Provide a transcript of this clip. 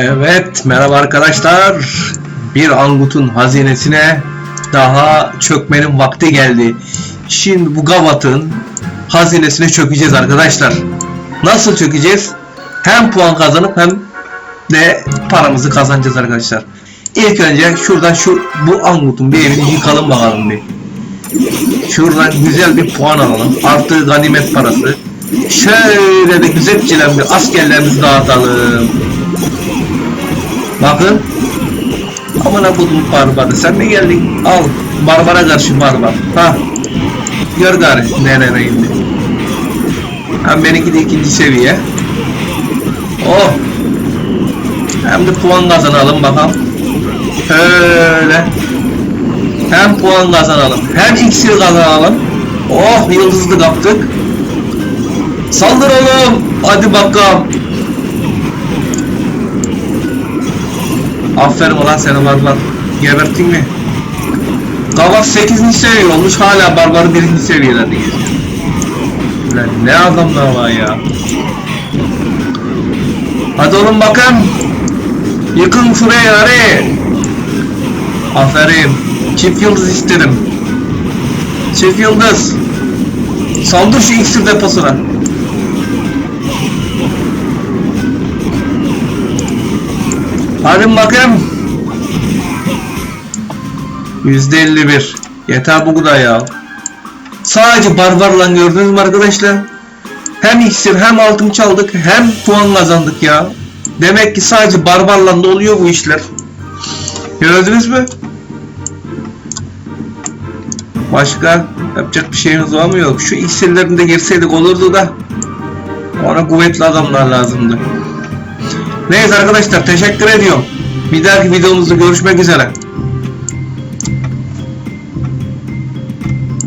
Evet, merhaba arkadaşlar. Bir Angut'un hazinesine daha çökmenin vakti geldi. Şimdi bu Gavat'ın hazinesine çökeceğiz arkadaşlar. Nasıl çökeceğiz? Hem puan kazanıp hem de paramızı kazanacağız arkadaşlar. İlk önce şuradan şu bu Angut'un bir evini yıkalım bakalım bir. Şuradan güzel bir puan alalım. Artı ganimet parası. Şöyle de güzelce bir askerlerimizi dağıtalım. Bakın. Amına kodum barbarı. Sen ne geldin? Al. Barbara karşı barbar. Ha. Gör gari. Nereye indi. Hem benimki de ikinci seviye. Oh. Hem de puan kazanalım bakalım. Öyle. Hem puan kazanalım. Hem iksir kazanalım. Oh yıldızlı kaptık. Saldır oğlum. Hadi bakalım. Aferin ulan seni barbar. Geberttin mi? Kavak 8. seviye olmuş hala barbarı 1. seviyelerde geziyor. Ulan ne adamlar var ya. Hadi oğlum bakın. Yıkın şurayı hadi. Aferin. Çift yıldız istedim. Çift yıldız. Saldır şu iksir deposuna. Hadi bakayım. Yüzde 51. Yeter bu kadar ya. Sadece barbarla gördünüz mü arkadaşlar? Hem iksir hem altın çaldık hem puan kazandık ya. Demek ki sadece barbarla da oluyor bu işler. Gördünüz mü? Başka yapacak bir şeyimiz var mı yok. Şu iksirlerini de girseydik olurdu da. Ona kuvvetli adamlar lazımdı. Neyse arkadaşlar teşekkür ediyorum. Bir dahaki videomuzda görüşmek üzere.